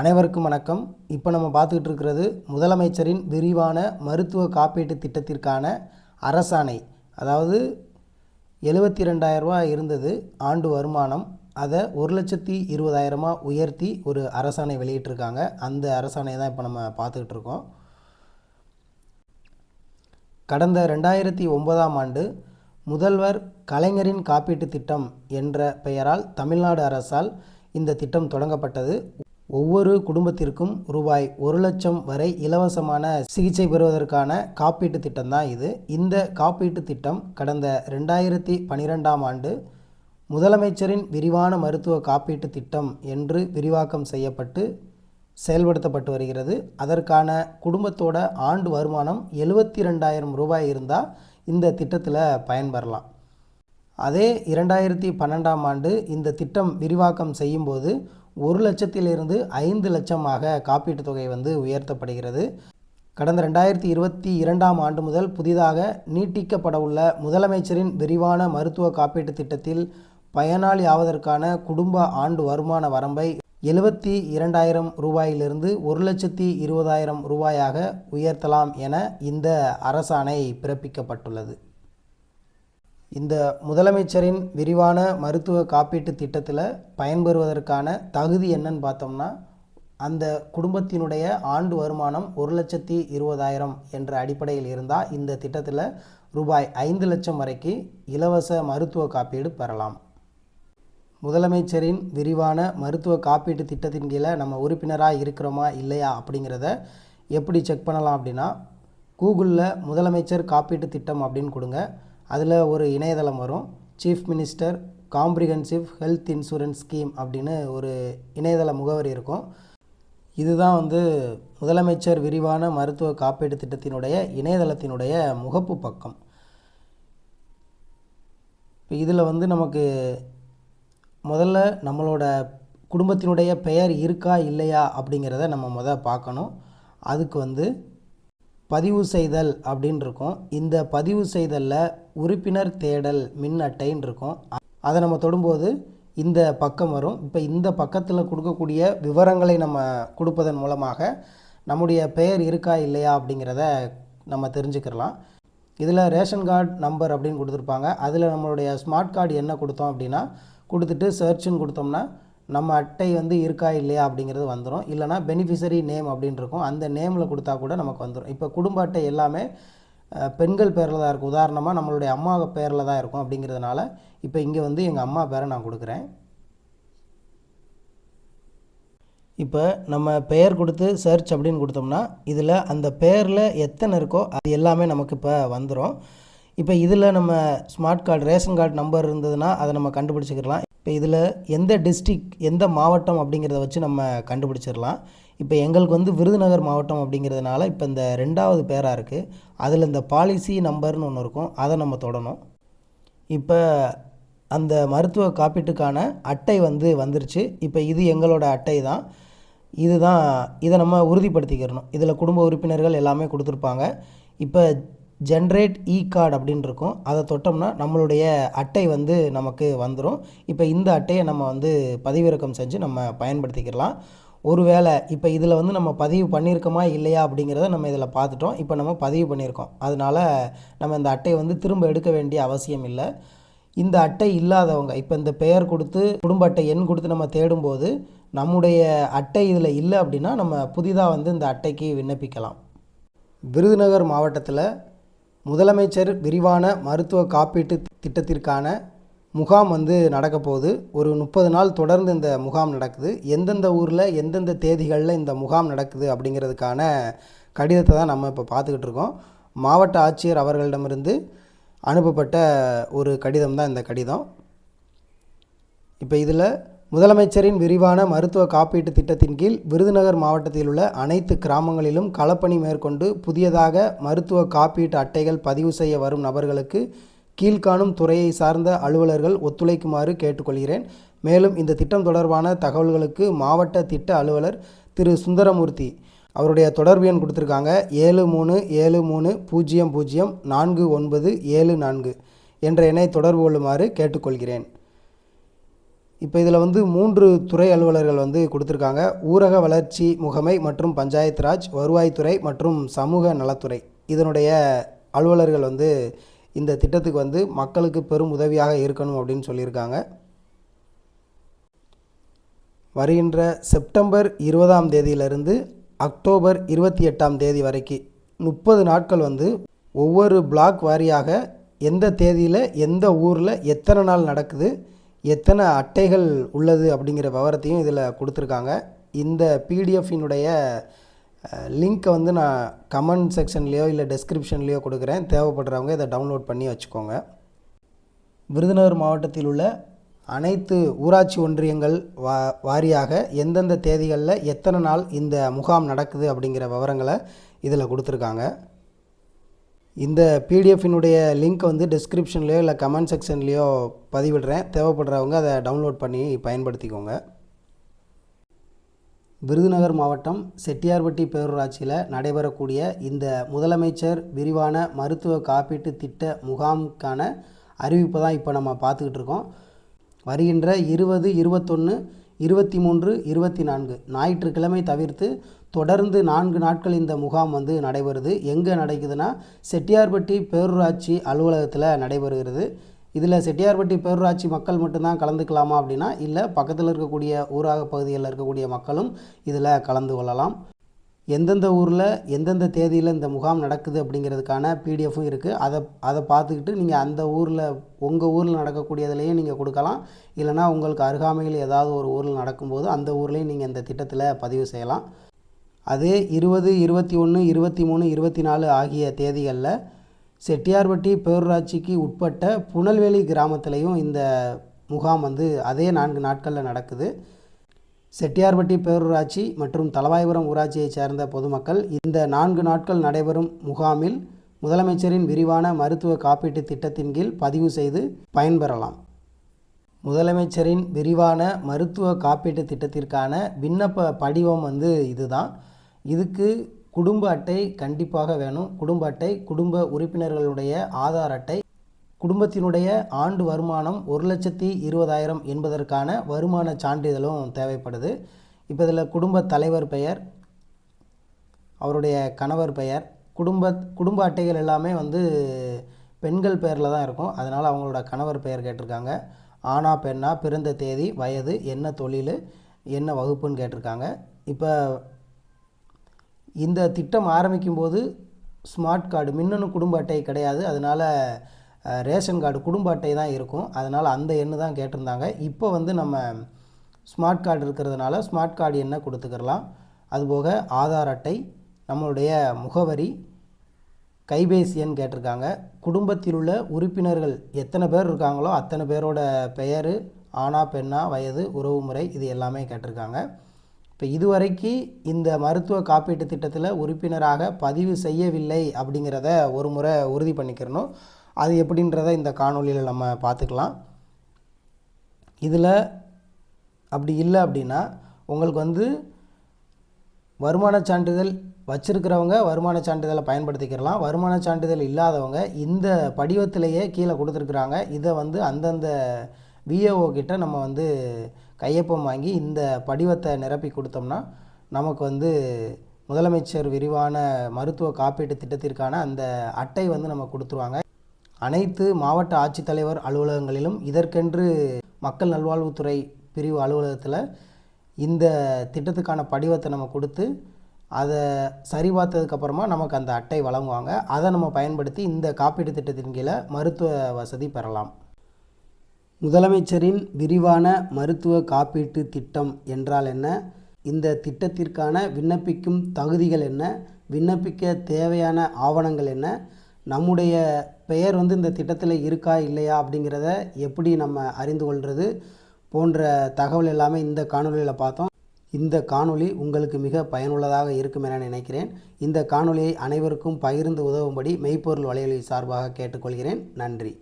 அனைவருக்கும் வணக்கம். இப்போ நம்ம பார்த்துக்கிட்டு இருக்கிறது முதலமைச்சரின் விரிவான மருத்துவ காப்பீட்டு திட்டத்திற்கான அரசாணை. அதாவது எழுபத்தி ரெண்டாயிரரூபா இருந்தது ஆண்டு வருமானம். அதை ஒரு லட்சத்தி இருபதாயிரமாக உயர்த்தி ஒரு அரசாணை வெளியிட்டிருக்காங்க. அந்த அரசாணை தான் இப்போ நம்ம பார்த்துக்கிட்டு இருக்கோம். கடந்த ரெண்டாயிரத்தி ஒன்பதாம் ஆண்டு முதல்வர் கலைஞரின் காப்பீட்டு திட்டம் என்ற பெயரால் தமிழ்நாடு அரசால் இந்த திட்டம் தொடங்கப்பட்டது. ஒவ்வொரு குடும்பத்திற்கும் ரூபாய் ஒரு லட்சம் வரை இலவசமான சிகிச்சை பெறுவதற்கான காப்பீட்டு திட்டம் தான் இது. இந்த காப்பீட்டு திட்டம் கடந்த ரெண்டாயிரத்தி பனிரெண்டாம் ஆண்டு முதலமைச்சரின் விரிவான மருத்துவ காப்பீட்டு திட்டம் என்று விரிவாக்கம் செய்யப்பட்டு செயல்படுத்தப்பட்டு வருகிறது. அதற்கான குடும்பத்தோட ஆண்டு வருமானம் எழுபத்தி ரெண்டாயிரம் ரூபாய் இருந்தால் இந்த திட்டத்தில் பயன்பெறலாம். அதே இரண்டாயிரத்தி பன்னெண்டாம் ஆண்டு இந்த திட்டம் விரிவாக்கம் செய்யும்போது ஒரு லட்சத்திலிருந்து ஐந்து லட்சமாக காப்பீட்டுத் தொகை வந்து உயர்த்தப்படுகிறது. கடந்த ரெண்டாயிரத்தி இருபத்தி இரண்டாம் ஆண்டு முதல் புதிதாக நீட்டிக்கப்படவுள்ள முதலமைச்சரின் விரிவான மருத்துவ காப்பீட்டுத் திட்டத்தில் பயனாளி ஆவதற்கான குடும்ப ஆண்டு வருமான வரம்பை எழுபத்தி இரண்டாயிரம் ரூபாயிலிருந்து ஒரு லட்சத்தி இருபதாயிரம் ரூபாயாக உயர்த்தலாம் என இந்த அரசாணை பிறப்பிக்கப்பட்டுள்ளது. இந்த முதலமைச்சரின் விரிவான மருத்துவ காப்பீட்டு திட்டத்தில் பயன்பெறுவதற்கான தகுதி என்னன்னு பார்த்தோம்னா அந்த குடும்பத்தினுடைய ஆண்டு வருமானம் ஒரு லட்சத்தி இருபதாயிரம் என்ற அடிப்படையில் இருந்தால் இந்த திட்டத்தில் ரூபாய் ஐந்து லட்சம் வரைக்கு இலவச மருத்துவ காப்பீடு பெறலாம். முதலமைச்சரின் விரிவான மருத்துவ காப்பீட்டு திட்டத்தின் கீழே நம்ம உறுப்பினராக இருக்கிறோமா இல்லையா அப்படிங்கிறத எப்படி செக் பண்ணலாம் அப்படின்னா கூகுளில் முதலமைச்சர் காப்பீட்டு திட்டம் அப்படின்னு கொடுங்க. அதில் ஒரு இணையதளம் வரும். Chief minister comprehensive health insurance scheme அப்படின்னு ஒரு இணையதள முகவரி இருக்கும். இதுதான் வந்து முதலமைச்சர் விரிவான மருத்துவ காப்பீடு திட்டத்தினுடைய இணையதளத்தினுடைய முகப்பு பக்கம். இப்போ இதில் வந்து நமக்கு முதல்ல நம்மளோட குடும்பத்தினுடைய பெயர் இருக்கா இல்லையா அப்படிங்கிறத நம்ம முதல் பார்க்கணும். அதுக்கு வந்து பதிவு செய்தல் அப்படின்னு இருக்கும். இந்த பதிவு செய்தலில் உறுப்பினர் தேடல் மின் அட்டைன்னு இருக்கும். அதை நம்ம தொடும்போது இந்த பக்கம் வரும். இப்போ இந்த பக்கத்தில் கொடுக்கக்கூடிய விவரங்களை நம்ம கொடுப்பதன் மூலமாக நம்முடைய பெயர் இருக்கா இல்லையா அப்படிங்கிறத நம்ம தெரிஞ்சுக்கிறலாம். இதில் ரேஷன் கார்டு நம்பர் அப்படின்னு கொடுத்துருப்பாங்க. அதில் நம்மளுடைய ஸ்மார்ட் கார்டு என்ன கொடுத்தோம் அப்படின்னா கொடுத்துட்டு சர்ச்சுன்னு கொடுத்தோம்னா நம்ம அட்டை வந்து இருக்கா இல்லையா அப்படிங்கிறது வந்துடும் இல்லைனா பெனிஃபிஷரி நேம் அப்படின்னு இருக்கும். அந்த நேமில் கொடுத்தா கூட நமக்கு வந்துடும் இப்போ குடும்ப அட்டை எல்லாமே பெண்கள் பேரில் தான் இருக்கும் உதாரணமாக நம்மளுடைய அம்மா பேரில் தான் இருக்கும் அப்படிங்கிறதுனால இப்போ இங்கே வந்து எங்கள் அம்மா பேரை நான் கொடுக்குறேன். இப்போ நம்ம பெயர் கொடுத்து சர்ச் அப்படின்னு கொடுத்தோம்னா இதில் அந்த பெயரில் எத்தனை இருக்கோ அது எல்லாமே நமக்கு இப்போ வந்துடும் இப்போ இதில் நம்ம smart card ration card number இருந்ததுன்னா அதை நம்ம கண்டுபிடிச்சிக்கலாம். இப்போ இதில் எந்த டிஸ்ட்ரிக் எந்த மாவட்டம் அப்படிங்கிறத வச்சு நம்ம கண்டுபிடிச்சிடலாம். இப்போ எங்களுக்கு வந்து விருதுநகர் மாவட்டம் அப்படிங்கிறதுனால இப்போ இந்த ரெண்டாவது பேராக இருக்குது அதில் இந்த பாலிசி நம்பர்னு ஒன்று இருக்கும். அதை நம்ம தொடணும். இப்போ அந்த மருத்துவ காப்பீட்டுக்கான அட்டை வந்து வந்துருச்சு. இப்போ இது எங்களோட அட்டை தான். இதுதான் இதை நம்ம உறுதிப்படுத்திக்கிறணும். இதில் குடும்ப உறுப்பினர்கள் எல்லாமே கொடுத்துருப்பாங்க. இப்போ ஜென்ரேட் இ கார்டு அப்படின்னு இருக்கும். அதை தொட்டோம்னா நம்மளுடைய அட்டை வந்து நமக்கு வந்துடும் இப்போ இந்த அட்டையை நம்ம வந்து பதிவிறக்கம் செஞ்சு நம்ம பயன்படுத்திக்கலாம். ஒருவேளை இப்போ இதில் வந்து நம்ம பதிவு பண்ணியிருக்கோமா இல்லையா அப்படிங்கிறத நம்ம இதில் பார்த்துட்டோம். இப்போ நம்ம பதிவு பண்ணியிருக்கோம். அதனால் நம்ம இந்த அட்டையை வந்து திரும்ப எடுக்க வேண்டிய அவசியம் இல்லை. இந்த அட்டை இல்லாதவங்க இப்போ இந்த பெயர் கொடுத்து குடும்ப அட்டை எண் கொடுத்து நம்ம தேடும்போது நம்முடைய அட்டை இதில் இல்லை அப்படின்னா நம்ம புதிதாக வந்து இந்த அட்டைக்கு விண்ணப்பிக்கலாம். விருதுநகர் மாவட்டத்தில் முதலமைச்சர் விரிவான மருத்துவ காப்பீட்டு திட்டத்திற்கான முகாம் வந்து நடக்க போகுது. ஒரு முப்பது நாள் தொடர்ந்து இந்த முகாம் நடக்குது. எந்தெந்த ஊரில் எந்தெந்த தேதிகளில் இந்த முகாம் நடக்குது அப்படிங்கிறதுக்கான கடிதத்தை தான் நம்ம இப்போ பார்த்துக்கிட்டு இருக்கோம். மாவட்ட ஆட்சியர் அவர்களிடமிருந்து அனுப்பப்பட்ட ஒரு கடிதம் தான் இந்த கடிதம். இப்போ இதில் முதலமைச்சரின் விரிவான மருத்துவ காப்பீட்டு திட்டத்தின் கீழ் விருதுநகர் மாவட்டத்தில் உள்ள அனைத்து கிராமங்களிலும் களப்பணி மேற்கொண்டு புதியதாக மருத்துவ காப்பீட்டு அட்டைகள் பதிவு செய்ய வரும் நபர்களுக்கு கீழ்காணும் துறையை சார்ந்த அலுவலர்கள் ஒத்துழைக்குமாறு கேட்டுக்கொள்கிறேன். மேலும் இந்த திட்டம் தொடர்பான தகவல்களுக்கு மாவட்ட திட்ட அலுவலர் திரு சுந்தரமூர்த்தி அவருடைய தொடர்பு எண் கொடுத்துருக்காங்க. ஏழு மூணு ஏழு மூணு பூஜ்ஜியம் பூஜ்ஜியம் நான்கு ஒன்பது ஏழு நான்கு என்ற எண்ணை தொடர்பு கொள்ளுமாறு கேட்டுக்கொள்கிறேன். இப்போ இதில் வந்து மூன்று துறை அலுவலர்கள் வந்து கொடுத்துருக்காங்க. ஊரக வளர்ச்சி முகமை மற்றும் பஞ்சாயத்து ராஜ் வருவாய்த்துறை மற்றும் சமூக நலத்துறை. இதனுடைய அலுவலர்கள் வந்து இந்த திட்டத்துக்கு வந்து மக்களுக்கு பெரும் உதவியாக இருக்கணும் அப்படின்னு சொல்லியிருக்காங்க. வருகின்ற செப்டம்பர் இருபதாம் தேதியிலிருந்து அக்டோபர் இருபத்தி எட்டாம் தேதி வரைக்கும் முப்பது நாட்கள் வந்து ஒவ்வொரு பிளாக் வாரியாக எந்த தேதியில் எந்த ஊரில் எத்தனை நாள் நடக்குது எத்தனை அட்டைகள் உள்ளது அப்படிங்கிற விவரத்தையும் இதில் கொடுத்துருக்காங்க. இந்த பிடிஎஃபினுடைய லிங்க்கை வந்து நான் கமெண்ட் செக்ஷன்லேயோ இல்லை டெஸ்கிரிப்ஷன்லேயோ கொடுக்குறேன். தேவைப்படுறவங்க இதை டவுன்லோட் பண்ணி வச்சுக்கோங்க. விருதுநகர் மாவட்டத்தில் உள்ள அனைத்து ஊராட்சி ஒன்றியங்கள் வா வாரியாக எந்தெந்த தேதிகளில் எத்தனை நாள் இந்த முகாம் நடக்குது அப்படிங்கிற விவரங்களை இதில் கொடுத்துருக்காங்க. இந்த பிடிஎஃபினுடைய லிங்க் வந்து டிஸ்கிரிப்ஷன்லேயோ இல்லை கமெண்ட் செக்ஷன்லேயோ பதிவிடுறேன். தேவைப்படுறவங்க அதை டவுன்லோட் பண்ணி பயன்படுத்திக்கோங்க. விருதுநகர் மாவட்டம் செட்டியார்பட்டி பேரூராட்சியில் நடைபெறக்கூடிய இந்த முதலமைச்சர் விரிவான மருத்துவ காப்பீட்டு திட்ட முகாமுக்கான அறிவிப்பை தான் இப்போ நம்ம பார்த்துக்கிட்டு இருக்கோம். வருகின்ற இருபது இருபத்தொன்று இருபத்தி மூன்று இருபத்தி நான்கு ஞாயிற்றுக்கிழமை தவிர்த்து தொடர்ந்து நான்கு நாட்கள் இந்த முகாம் வந்து நடைபெறுது. எங்கே நடக்குதுன்னா செட்டியார்பட்டி பேரூராட்சி அலுவலகத்தில் நடைபெறுகிறது. இதில் செட்டியார்பட்டி பேரூராட்சி மக்கள் மட்டும்தான் கலந்துக்கலாமா அப்படின்னா இல்லை பக்கத்தில் இருக்கக்கூடிய ஊராக பகுதிகளில் இருக்கக்கூடிய மக்களும் இதில் கலந்து கொள்ளலாம். எந்தெந்த ஊரில் எந்தெந்த தேதியில் இந்த முகாம் நடக்குது அப்படிங்கிறதுக்கான பிடிஎஃப்பும் இருக்குது அதை அதை பார்த்துக்கிட்டு நீங்கள் அந்த ஊரில் உங்கள் ஊரில் நடக்கக்கூடியதுலேயும் நீங்கள் கொடுக்கலாம். இல்லைனா உங்களுக்கு அருகாமையில் ஏதாவது ஒரு ஊரில் நடக்கும்போது அந்த ஊர்லேயும் நீங்கள் இந்த திட்டத்தில் பதிவு செய்யலாம். அதே இருபது இருபத்தி ஒன்று இருபத்தி மூணு இருபத்தி நாலு ஆகிய தேதிகளில் செட்டியார்பட்டி பேரூராட்சிக்கு உட்பட்ட புனல்வேலி கிராமத்திலையும் இந்த முகாம் வந்து அதே நான்கு நாட்களில் நடக்குது. செட்டியார்பட்டி பேரூராட்சி மற்றும் தலவாய்புரம் ஊராட்சியைச் சேர்ந்த பொதுமக்கள் இந்த நான்கு நாட்கள் நடைபெறும் முகாமில் முதலமைச்சரின் விரிவான மருத்துவ காப்பீட்டு திட்டத்தின் கீழ் பதிவு செய்து பயன்பெறலாம். முதலமைச்சரின் விரிவான மருத்துவ காப்பீட்டு திட்டத்திற்கான விண்ணப்ப படிவம் வந்து இதுதான். இதுக்கு குடும்ப அட்டை கண்டிப்பாக வேணும். குடும்ப அட்டை குடும்ப உறுப்பினர்களுடைய ஆதார் அட்டை. குடும்பத்தினுடைய ஆண்டு வருமானம் ஒரு லட்சத்தி இருபதாயிரம் என்பதற்கான வருமான சான்றிதழும் தேவைப்படுது. இப்போ இதில் குடும்ப தலைவர் பெயர் அவருடைய கணவர் பெயர் குடும்ப குடும்ப அட்டைகள் எல்லாமே வந்து பெண்கள் பெயரில் தான் இருக்கும். அதனால் அவங்களோட கணவர் பெயர் கேட்டிருக்காங்க. ஆணா பெண்ணா பிறந்த தேதி வயது என்ன தொழில் என்ன வகுப்புன்னு கேட்டிருக்காங்க. இப்போ இந்த திட்டம் ஆரம்பிக்கும் போது ஸ்மார்ட் கார்டு மின்னணு குடும்ப அட்டை கிடையாது. அதனால் ரேஷன் கார்டு குடும்ப அட்டை தான் இருக்கும். அதனால் அந்த எண்ணு தான் கேட்டிருந்தாங்க. இப்போ வந்து நம்ம ஸ்மார்ட் கார்டு இருக்கிறதுனால ஸ்மார்ட் கார்டு என்ன கொடுத்துக்கிறலாம் அதுபோக ஆதார் அட்டை நம்மளுடைய முகவரி கைபேசி எண் கேட்டிருக்காங்க. குடும்பத்தில் உள்ள உறுப்பினர்கள் எத்தனை பேர் இருக்காங்களோ அத்தனை பேரோட பெயர் ஆணா பெண்ணா வயது உறவுமுறை இது எல்லாமே கேட்டிருக்காங்க. இப்போ இதுவரைக்கும் இந்த மருத்துவ காப்பீட்டு திட்டத்தில் உறுப்பினராக பதிவு செய்யவில்லை அப்படிங்கிறத ஒரு முறை உறுதி பண்ணிக்கிறணும். அது எப்படின்றத இந்த காணொளியில் நம்ம பார்த்துக்கலாம். இதில் அப்படி இல்லை அப்படின்னா உங்களுக்கு வந்து வருமான சான்றிதழ் வச்சிருக்கிறவங்க வருமான சான்றிதழை பயன்படுத்திக்கிறலாம் வருமான சான்றிதழ் இல்லாதவங்க இந்த படிவத்திலேயே கீழே கொடுத்துருக்குறாங்க. இதை வந்து அந்தந்த விஏஓ கிட்ட நம்ம வந்து கையொப்பம் வாங்கி இந்த படிவத்தை நிரப்பி கொடுத்தோம்னா நமக்கு வந்து முதலமைச்சர் விரிவான மருத்துவ காப்பீட்டு திட்டத்திற்கான அந்த அட்டை வந்து நம்ம கொடுத்துருவாங்க. அனைத்து மாவட்ட ஆட்சித்தலைவர் அலுவலகங்களிலும் இதற்கென்று மக்கள் நல்வாழ்வுத்துறை பிரிவு அலுவலகத்தில் இந்த திட்டத்துக்கான படிவத்தை நம்ம கொடுத்து அதை சரி பார்த்ததுக்கப்புறமா நமக்கு அந்த அட்டை வழங்குவாங்க. அதை நம்ம பயன்படுத்தி இந்த காப்பீட்டு திட்டத்தின் கீழே மருத்துவ வசதி பெறலாம். முதலமைச்சரின் விரிவான மருத்துவ காப்பீட்டு திட்டம் என்றால் என்ன? இந்த திட்டத்திற்கான விண்ணப்பிக்கும் தகுதிகள் என்ன? விண்ணப்பிக்க தேவையான ஆவணங்கள் என்ன? நம்முடைய பெயர் வந்து இந்த திட்டத்தில் இருக்கா இல்லையா அப்படிங்கிறத எப்படி நம்ம அறிந்து கொள்வது போன்ற தகவல் எல்லாமே இந்த காணொலியில் பார்த்தோம். இந்த காணொளி உங்களுக்கு மிக பயனுள்ளதாக இருக்கும் என நினைக்கிறேன். இந்த காணொலியை அனைவருக்கும் பகிர்ந்து உதவும்படி மெய்ப்பொருள் வலையொலி சார்பாக கேட்டுக்கொள்கிறேன். நன்றி.